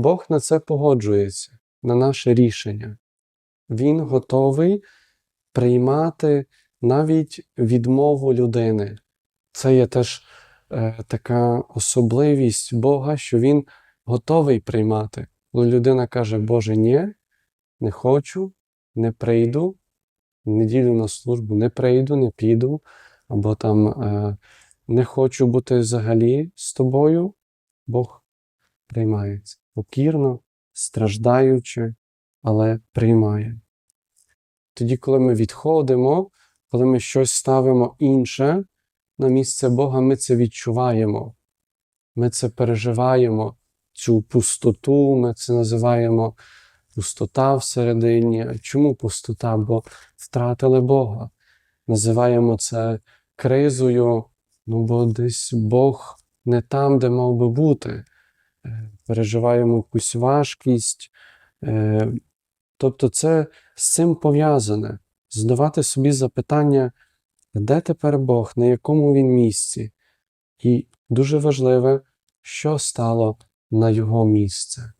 Бог на це погоджується, на наше рішення. Він готовий приймати навіть відмову людини. Це є теж е, така особливість Бога, що Він готовий приймати. Коли людина каже, Боже, ні, не хочу, не прийду, неділю на службу не прийду, не піду, або там е, не хочу бути взагалі з тобою, Бог приймається покірно, страждаючи, але приймає. Тоді, коли ми відходимо, коли ми щось ставимо інше на місце Бога, ми це відчуваємо. Ми це переживаємо, цю пустоту, ми це називаємо пустота всередині. Чому пустота? Бо втратили Бога. Називаємо це кризою, ну бо десь Бог не там, де мав би бути. Е, Переживаємо якусь важкість. Е, Тобто, це з цим пов'язане. Задавати собі запитання, де тепер Бог, на якому він місці? І дуже важливе, що стало на його місце.